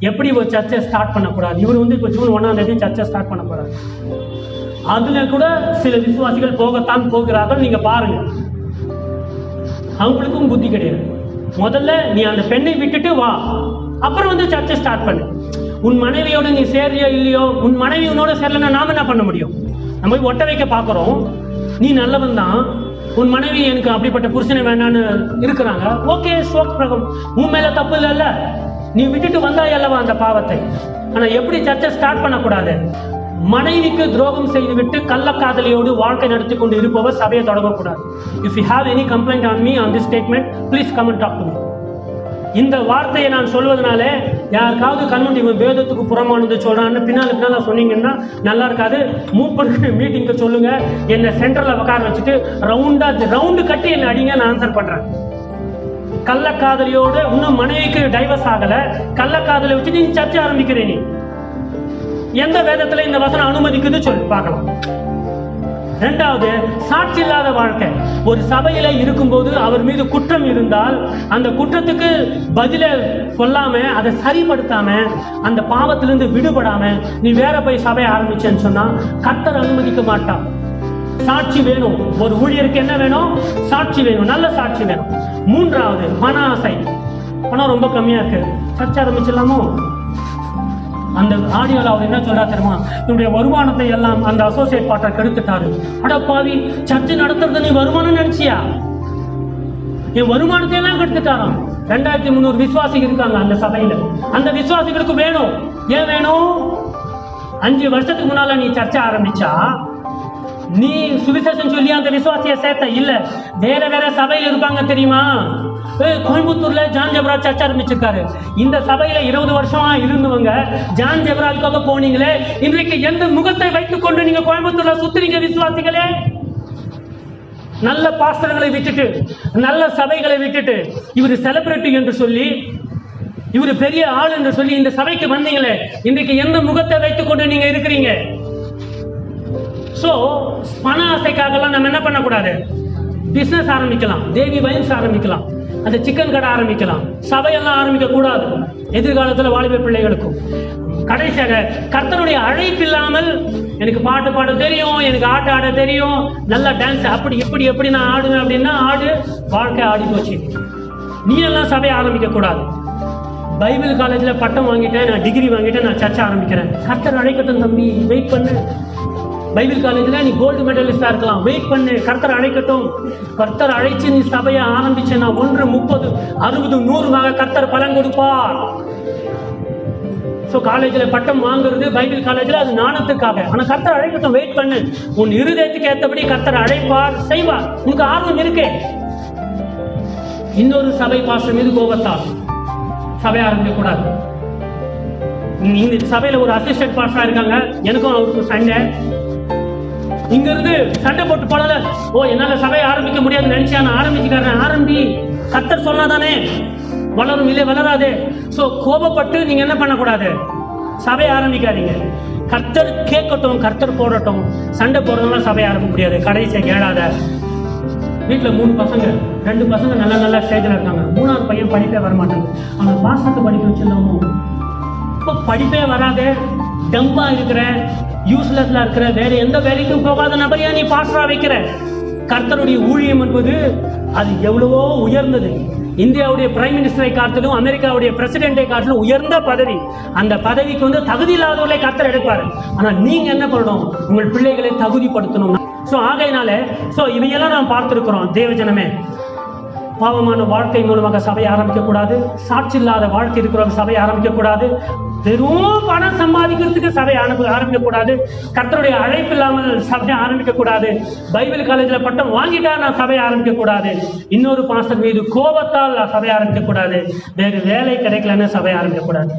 எப்படி ஒரு சர்ச்சை ஸ்டார்ட் பண்ணக்கூடாது? இவர் வந்து இப்போ ஜூன் ஒன்றாம் தேதி சர்ச்சை ஸ்டார்ட் பண்ண போறாரு. அதுல கூட சில விசுவாசிகள் போகத்தான் போகிறார்கள் நீங்க பாருங்க. அவங்களுக்கும் புத்தி கிடையாது. முதல்ல நீ அந்த பெண்ணை விட்டுட்டு வா. அப்புறம் வந்து சர்ச்சை ஸ்டார்ட் பண்ணு. உன் மனைவியோட நீ சேர்றியோ இல்லையோ உன் மனைவி உன்னோட சேரலன்னா நாம என்ன பண்ண முடியும்? நம்ம போய் ஒட்ட வைக்க பார்க்குறோம். நீ நல்லவன் தான். உன் மனைவி எனக்கு அப்படிப்பட்ட புருஷனை வேணான்னு இருக்கிறாங்க. ஓகே சோக் பிரகம். உன் மேல தப்பு இல்லைல்ல. நீ விட்டுட்டு வந்தாய் அல்லவா அந்த பாவத்தை? ஆனா எப்படி சர்ச்சை ஸ்டார்ட் பண்ணக்கூடாது? மனைவிக்கு துரோகம் செய்துவிட்டு கள்ளக்காதலியோடு வாழ்க்கை நடத்தி கொண்டு இருப்பவர் சபையை தொடங்கக்கூடாது. If you have any complaint on me on this statement please come and talk to me இந்த வார்த்தையை நான் சொல்வதனால யாருக்காவது கண்மணி இவன் வேதத்துக்கு புறமானது சொல்றான்னு பின்னால் பின்னால் சொன்னீங்கன்னா நல்லா இருக்காது. மூவ் மீட்டிங்க்கு சொல்லுங்க. என்னை சென்டர்ல உட்கார வச்சுட்டு ரவுண்டா ரவுண்டு கட்டி என்னை அடிங்க நான் ஆன்சர் பண்ணுறேன் கள்ளக்காதலியோட இன்னும் மனைவிக்கு டைவர்ஸ் ஆகல. கள்ளக்காதலை வச்சு நீ சர்ச்சை ஆரம்பிக்கிறே நீ. எந்த வேதத்துல இந்த வசனம் அனுமதிக்குது சொல்லி பார்க்கலாம். ரெண்டாவது சாட்சி இல்லாத வாழ்க்கை. ஒரு சபையில இருக்கும்போது அவர் மீது குற்றம் இருந்தால் அந்த குற்றத்துக்கு பதில சொல்லாம அதை சரிப்படுத்தாம அந்த பாவத்திலிருந்து விடுபடாம நீ வேற போய் சபையை ஆரம்பிச்சேன்னு சொன்னா கர்த்தர் அனுமதிக்க மாட்டான் சாட்சி வேணும். ஒரு ஊழியருக்கு என்ன வேணும்? சாட்சி வேணும். நல்ல சாட்சி வேணும். மூன்றாவது மன ஆசை பணம் ரொம்ப கம்மியா இருக்கு. சர்ச்சை ஆரம்பிச்சிடலாமோ? அந்த ஆடியோல அவர் என்ன சொல்றா தெரியுமா? என்னுடைய வருமானத்தை எல்லாம் அந்த அசோசியேட் பாட்டை கெடுத்துட்டாரு. அட சர்ச்சை நடத்துறது நீ வருமானம் நினைச்சியா? என் வருமானத்தை எல்லாம் கெடுத்துட்டாராம். ரெண்டாயிரத்தி முந்நூறு விசுவாசிகள் இருக்காங்க அந்த சபையில. அந்த விசுவாசிகளுக்கு வேணும். ஏன் வேணும்? அஞ்சு வருஷத்துக்கு முன்னால நீ சர்ச்சை ஆரம்பிச்சா நீ சுவிசேஷம் சொல்லி அந்த விசுவாசிய சேர்த்த இல்ல. வேற வேற சபையில இருப்பாங்க தெரியுமா? கோயம்புத்தூர்ல ஜான் ஜெபராஜ் சர்ச் ஆரம்பிச்சிருக்காரு. இந்த சபையில இருபது வருஷமா இருந்தவங்க ஜான் ஜெபராஜ்காக போனீங்களே இன்றைக்கு எந்த முகத்தை வைத்துக் கொண்டு நீங்க கோயம்புத்தூர்ல சுத்துறீங்க விசுவாசிகளே? நல்ல பாஸ்டர்களை விட்டுட்டு நல்ல சபைகளை விட்டுட்டு இவர் செலிபிரிட்டி என்று சொல்லி இவர் பெரிய ஆள் என்று சொல்லி இந்த சபைக்கு வந்தீங்களே இன்றைக்கு எந்த முகத்தை வைத்துக் கொண்டு நீங்க இருக்கிறீங்க? ஸோ பண ஆசைக்காகலாம் நம்ம என்ன பண்ணக்கூடாது? பிஸ்னஸ் ஆரம்பிக்கலாம். தேவி வயன்ஸ் ஆரம்பிக்கலாம். அந்த சிக்கன் கடை ஆரம்பிக்கலாம். சபையெல்லாம் ஆரம்பிக்க கூடாது எதிர்காலத்தில் வாலிப பிள்ளைகளுக்கும். கடைசியாக கர்த்தருடைய அழைப்பு இல்லாமல் எனக்கு பாட்டு பாட தெரியும் எனக்கு ஆட்ட ஆட தெரியும். நல்லா டான்ஸ் அப்படி இப்படி எப்படி நான் ஆடுவேன் அப்படின்னா ஆடு வாழ்க்கை ஆடி போச்சு. நீ எல்லாம் சபையை ஆரம்பிக்க கூடாது பைபிள் காலேஜில் பட்டம் வாங்கிட்டேன் நான் டிகிரி வாங்கிட்டேன் நான் சர்ச்சை ஆரம்பிக்கிறேன். கர்த்தர் அழைக்கட்டும் தம்பி வெயிட் பண்ணு. பைபிள் காலேஜில் நீ கோல்டு மெடலிஸ்டாக இருக்கலாம். வெயிட் பண்ணு. கர்த்தர் அழைக்கட்டும். கர்த்தர் அழைச்சு நீ சபையை ஆரம்பிச்சேன்னா ஒன்று முப்பது அறுபது நூறுமாக கர்த்தர் பலன் கொடுப்பார். ஸோ காலேஜில் பட்டம் வாங்குறது பைபிள் காலேஜில் அது நாணத்துக்காக ஆனால் கர்த்தர் அழைக்கட்டும். வெயிட் பண்ணு. உன் இருதயத்துக்கு ஏற்றபடி கர்த்தர் அழைப்பார் செய்வார். உனக்கு ஆர்வம் இருக்கே. இன்னொரு சபை பாஸ்டர் மீது கோபத்தால் சபை ஆரம்பிக்க கூடாது இந்த சபையில ஒரு அசிஸ்டன்ட் பாஸ்டரா இருக்காங்க. எனக்கும் அவருக்கும் சண்டை. இங்க இருந்து சண்டை போட்டு போடல ஓ என்னால சபையை ஆரம்பிக்க முடியாதுன்னு நினைச்சா நான் ஆரம்பிச்சுக்கிறேன் ஆரம்பி. கத்தர் சொன்னாதானே வளரும் இல்லை வளராது. ஸோ கோபப்பட்டு நீங்க என்ன பண்ணக்கூடாது? சபையை ஆரம்பிக்காதீங்க. கர்த்தர் கேட்கட்டும் கர்த்தர் போடட்டும். சண்டை போடுறதுனால சபையை ஆரம்பிக்க முடியாது. கடைசியை கேளாத. வீட்டில் மூணு பசங்க ரெண்டு பசங்க நல்ல நல்ல ஸ்டேஜில் இருக்காங்க. மூணாவது பையன் படிப்பே வரமாட்டாங்க அவங்க அவனை பாசத்தை படிக்க வச்சிடலாமோ அப்போ படிப்பே வராது. டம்பா இருக்கிற யூஸ்லெஸ்ல இருக்கிற வேற எந்த வேலைக்கும் போகாத நபரையா நீ பாஸ்டரா வைக்கிற? கர்த்தருடைய ஊழியம் என்பது அது எவ்வளவோ உயர்ந்தது. இந்தியாவுடைய பிரைம் மினிஸ்டரை காட்டிலும் அமெரிக்காவுடைய பிரசிடென்டை காட்டிலும் உயர்ந்த பதவி. அந்த பதவிக்கு வந்து தகுதி இல்லாதவர்களை கர்த்தர் எடுப்பாரு. ஆனா நீங்க என்ன பண்ணணும்? உங்கள் பிள்ளைகளை தகுதிப்படுத்தணும். ஸோ ஆகையினால ஸோ இவையெல்லாம் நாம் பார்த்திருக்கிறோம். தேவஜனமே பாவமான வாழ்க்கை மூலமாக சபையை ஆரம்பிக்க கூடாது சாட்சி இல்லாத வாழ்க்கை இருக்கிறவங்க சபையை ஆரம்பிக்க கூடாது வெறும் பணம் சம்பாதிக்கிறதுக்கு சபை ஆரம்பி ஆரம்பிக்க கூடாது கர்த்தருடைய அழைப்பு இல்லாமல் சபையை ஆரம்பிக்க கூடாது பைபிள் காலேஜில் பட்டம் வாங்கிட்டா நான் சபையை ஆரம்பிக்க கூடாது இன்னொரு பாஸ்டர் மீது கோபத்தால் நான் சபையை ஆரம்பிக்க கூடாது வேறு வேலை கிடைக்கலன்னு சபையை ஆரம்பிக்க கூடாது